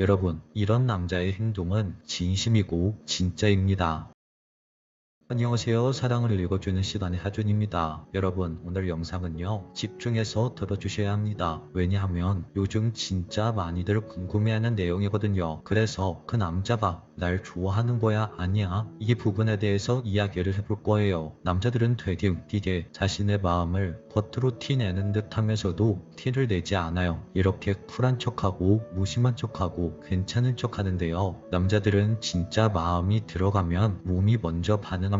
여러분, 이런 남자의 행동은 진심이고 진짜입니다. 안녕하세요. 사랑을 읽어주는 시간의 하준입니다. 여러분, 오늘 영상은요, 집중해서 들어주셔야 합니다. 왜냐하면 요즘 진짜 많이들 궁금해하는 내용이거든요. 그래서 그 남자가 날 좋아하는 거야? 아니야? 이 부분에 대해서 이야기를 해볼 거예요. 남자들은 되게 웃기게 자신의 마음을 겉으로 티내는 듯 하면서도 티를 내지 않아요. 이렇게 쿨한 척하고 무심한 척하고 괜찮은 척 하는데요. 남자들은 진짜 마음이 들어가면 몸이 먼저 반응합니다.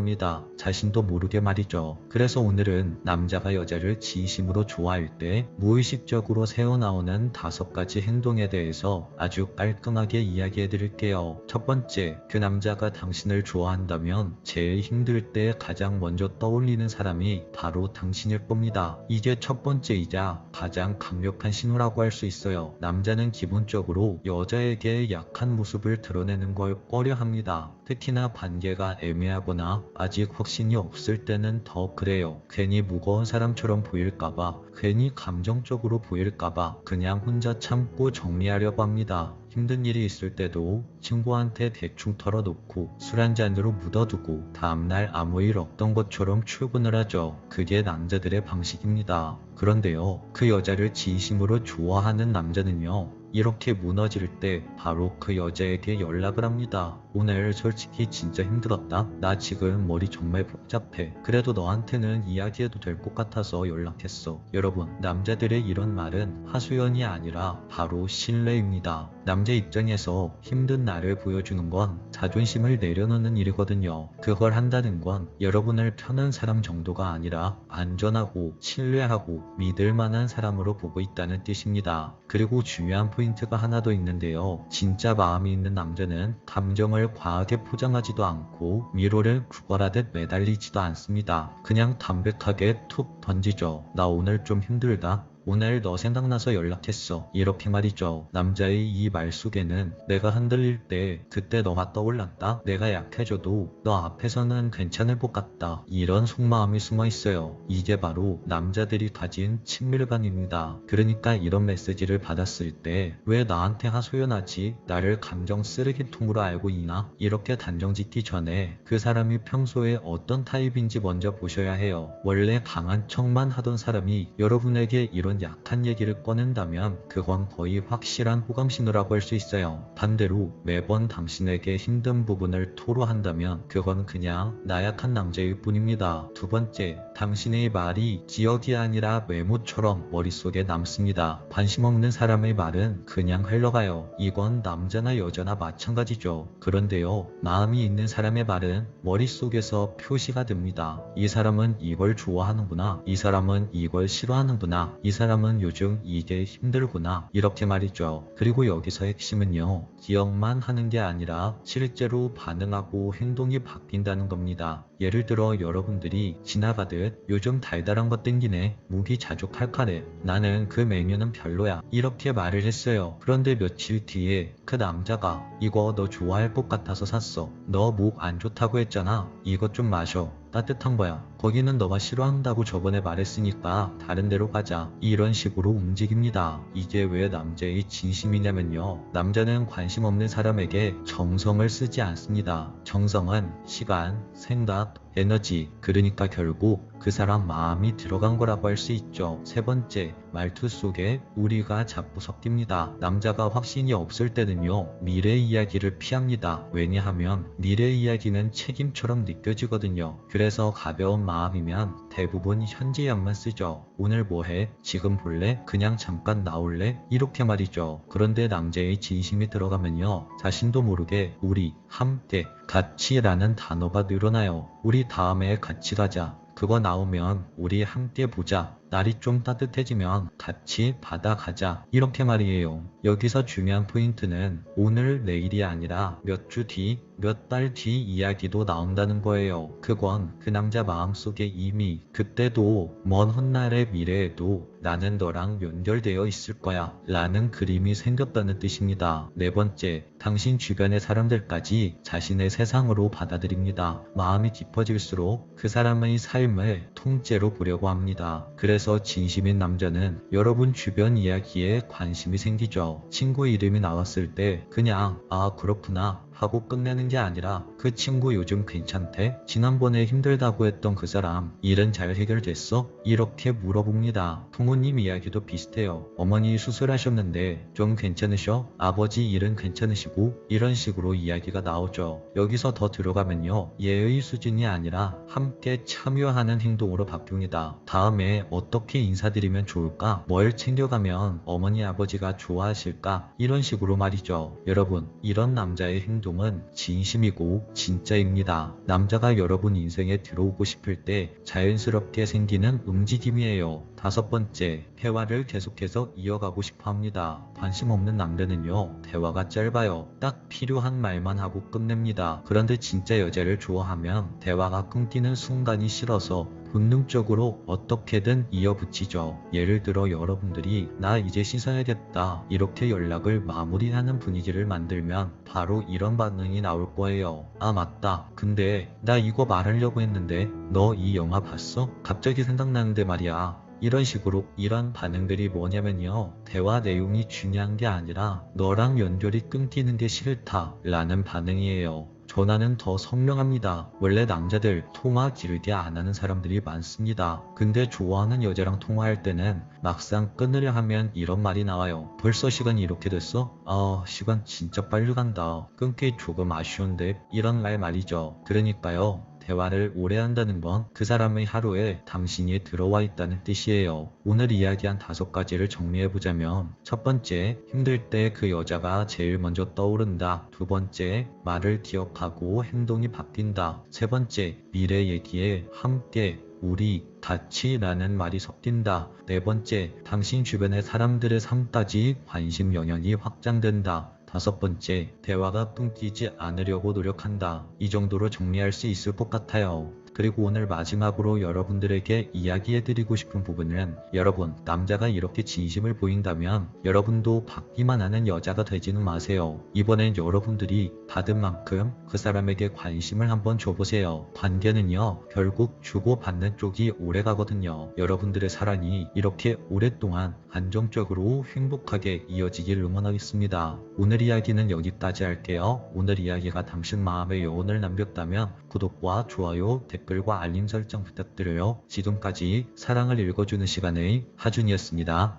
자신도 모르게 말이죠. 그래서 오늘은 남자가 여자를 진심으로 좋아할 때 무의식적으로 새어나오는 다섯 가지 행동에 대해서 아주 깔끔하게 이야기해 드릴게요. 첫 번째, 그 남자가 당신을 좋아한다면 제일 힘들 때 가장 먼저 떠올리는 사람이 바로 당신일 겁니다. 이게 첫 번째이자 가장 강력한 신호라고 할 수 있어요. 남자는 기본적으로 여자에게 약한 모습을 드러내는 걸 꺼려 합니다. 특히나 관계가 애매하거나 아직 확신이 없을 때는 더 그래요. 괜히 무거운 사람처럼 보일까봐, 괜히 감정적으로 보일까봐 그냥 혼자 참고 정리하려고 합니다. 힘든 일이 있을 때도 친구한테 대충 털어놓고 술 한 잔으로 묻어두고 다음날 아무 일 없던 것처럼 출근을 하죠. 그게 남자들의 방식입니다. 그런데요, 그 여자를 진심으로 좋아하는 남자는요, 이렇게 무너질 때 바로 그 여자에게 연락을 합니다. 오늘 솔직히 진짜 힘들었다. 나 지금 머리 정말 복잡해. 그래도 너한테는 이야기해도 될 것 같아서 연락했어. 여러분, 남자들의 이런 말은 하소연이 아니라 바로 신뢰입니다. 남자 입장에서 힘든 나를 보여주는 건 자존심을 내려놓는 일이거든요. 그걸 한다는 건 여러분을 편한 사람 정도가 아니라 안전하고 신뢰하고 믿을 만한 사람으로 보고 있다는 뜻입니다. 그리고 중요한 포인트가 하나 더 있는데요. 진짜 마음이 있는 남자는 감정을 과하게 포장하지도 않고 위로를 구걸하듯 매달리지도 않습니다. 그냥 담백하게 툭 던지죠. 나 오늘 좀 힘들다. 오늘 너 생각나서 연락했어. 이렇게 말이죠. 남자의 이 말 속에는 내가 흔들릴 때 그때 너가 떠올랐다. 내가 약해져도 너 앞에서는 괜찮을 것 같다. 이런 속마음이 숨어 있어요. 이게 바로 남자들이 가진 친밀감입니다. 그러니까 이런 메시지를 받았을 때 왜 나한테 하소연하지? 나를 감정 쓰레기통으로 알고 있나? 이렇게 단정 짓기 전에 그 사람이 평소에 어떤 타입인지 먼저 보셔야 해요. 원래 강한 척만 하던 사람이 여러분에게 이런 약한 얘기를 꺼낸다면 그건 거의 확실한 호감 신호라고 할 수 있어요. 반대로 매번 당신에게 힘든 부분을 토로한다면 그건 그냥 나약한 남자일 뿐입니다. 두 번째, 당신의 말이 기억이 아니라 메모처럼 머릿속에 남습니다. 관심 없는 사람의 말은 그냥 흘러가요. 이건 남자나 여자나 마찬가지죠. 그런데요, 마음이 있는 사람의 말은 머릿속에서 표시가 됩니다. 이 사람은 이걸 좋아하는구나. 이 사람은 이걸 싫어하는구나. 이 사람은 요즘 이게 힘들구나. 이렇게 말이죠. 그리고 여기서 핵심은요. 기억만 하는 게 아니라 실제로 반응하고 행동이 바뀐다는 겁니다. 예를 들어 여러분들이 지나가듯 요즘 달달한 거 땡기네. 무기 자주 칼칼해. 나는 그 메뉴는 별로야. 이렇게 말을 했어요. 그런데 며칠 뒤에 그 남자가 이거 너 좋아할 것 같아서 샀어. 너 목 안 좋다고 했잖아. 이것 좀 마셔. 따뜻한 거야. 거기는 너가 싫어한다고 저번에 말했으니까 다른 데로 가자. 이런 식으로 움직입니다. 이게 왜 남자의 진심이냐면요. 남자는 관심 없는 사람에게 정성을 쓰지 않습니다. 정성은 시간, 생각, WhatsApp 에너지, 그러니까 결국 그 사람 마음이 들어간 거라고 할 수 있죠. 세 번째, 말투 속에 우리가 자꾸 섞입니다. 남자가 확신이 없을 때는요, 미래 이야기를 피합니다. 왜냐하면 미래 이야기는 책임처럼 느껴지거든요. 그래서 가벼운 마음이면 대부분 현재형만 쓰죠. 오늘 뭐해? 지금 볼래? 그냥 잠깐 나올래? 이렇게 말이죠. 그런데 남자의 진심이 들어가면요, 자신도 모르게 우리, 함께, 같이라는 단어가 늘어나요. 우리 다음에 같이 가자. 그거 나오면 우리 함께 보자. 날이 좀 따뜻해지면 같이 바다 가자. 이렇게 말이에요. 여기서 중요한 포인트는 오늘 내일이 아니라 몇 주 뒤, 몇 달 뒤 이야기도 나온다는 거예요. 그건 그 남자 마음속에 이미 그때도 먼 훗날의 미래에도 나는 너랑 연결되어 있을 거야 라는 그림이 생겼다는 뜻입니다. 네 번째, 당신 주변의 사람들까지 자신의 세상으로 받아들입니다. 마음이 깊어질수록 그 사람의 삶을 통째로 보려고 합니다. 그래서 진심인 남자는 여러분 주변 이야기에 관심이 생기죠. 친구 이름이 나왔을 때 그냥 아 그렇구나 하고 끝내는 게 아니라 그 친구 요즘 괜찮대? 지난번에 힘들다고 했던 그 사람 일은 잘 해결됐어? 이렇게 물어봅니다. 부모님 이야기도 비슷해요. 어머니 수술하셨는데 좀 괜찮으셔? 아버지 일은 괜찮으시고? 이런 식으로 이야기가 나오죠. 여기서 더 들어가면요. 예의 수준이 아니라 함께 참여하는 행동으로 바뀝니다. 다음에 어떻게 인사드리면 좋을까? 뭘 챙겨가면 어머니 아버지가 좋아하실까? 이런 식으로 말이죠. 여러분 이런 남자의 행동 행동은 진심이고 진짜입니다. 남자가 여러분 인생에 들어오고 싶을 때 자연스럽게 생기는 움직임이에요. 다섯 번째, 대화를 계속해서 이어가고 싶어 합니다. 관심 없는 남자는요, 대화가 짧아요. 딱 필요한 말만 하고 끝냅니다. 그런데 진짜 여자를 좋아하면 대화가 끊기는 순간이 싫어서 본능적으로 어떻게든 이어붙이죠. 예를 들어 여러분들이 나 이제 씻어야겠다 이렇게 연락을 마무리하는 분위기를 만들면 바로 이런 반응이 나올 거예요. 아 맞다. 근데 나 이거 말하려고 했는데 너 이 영화 봤어? 갑자기 생각나는데 말이야. 이런 식으로 이런 반응들이 뭐냐면요. 대화 내용이 중요한 게 아니라 너랑 연결이 끊기는 게 싫다 라는 반응이에요. 전화는 더 선명합니다. 원래 남자들 통화 길게 안 하는 사람들이 많습니다. 근데 좋아하는 여자랑 통화할 때는 막상 끊으려 하면 이런 말이 나와요. 벌써 시간이 이렇게 됐어? 아 시간 진짜 빨리 간다. 끊기 조금 아쉬운데 이런 말 말이죠. 그러니까요. 대화를 오래 한다는 건 그 사람의 하루에 당신이 들어와 있다는 뜻이에요. 오늘 이야기한 다섯 가지를 정리해보자면 첫 번째, 힘들 때 그 여자가 제일 먼저 떠오른다. 두 번째, 말을 기억하고 행동이 바뀐다. 세 번째, 미래 얘기에 함께 우리 같이 라는 말이 섞인다. 네 번째, 당신 주변의 사람들의 삶까지 관심 영역이 확장된다. 다섯 번째, 대화가 끊기지 않으려고 노력한다. 이 정도로 정리할 수 있을 것 같아요. 그리고 오늘 마지막으로 여러분들에게 이야기해드리고 싶은 부분은 여러분 남자가 이렇게 진심을 보인다면 여러분도 받기만 하는 여자가 되지는 마세요. 이번엔 여러분들이 받은 만큼 그 사람에게 관심을 한번 줘보세요. 관계는요 결국 주고받는 쪽이 오래가거든요. 여러분들의 사랑이 이렇게 오랫동안 안정적으로 행복하게 이어지길 응원하겠습니다. 오늘 이야기는 여기까지 할게요. 오늘 이야기가 당신 마음에 여운을 남겼다면 구독과 좋아요, 댓글과 알림 설정 부탁드려요. 지금까지 사랑을 읽어주는 시간의 하준이었습니다.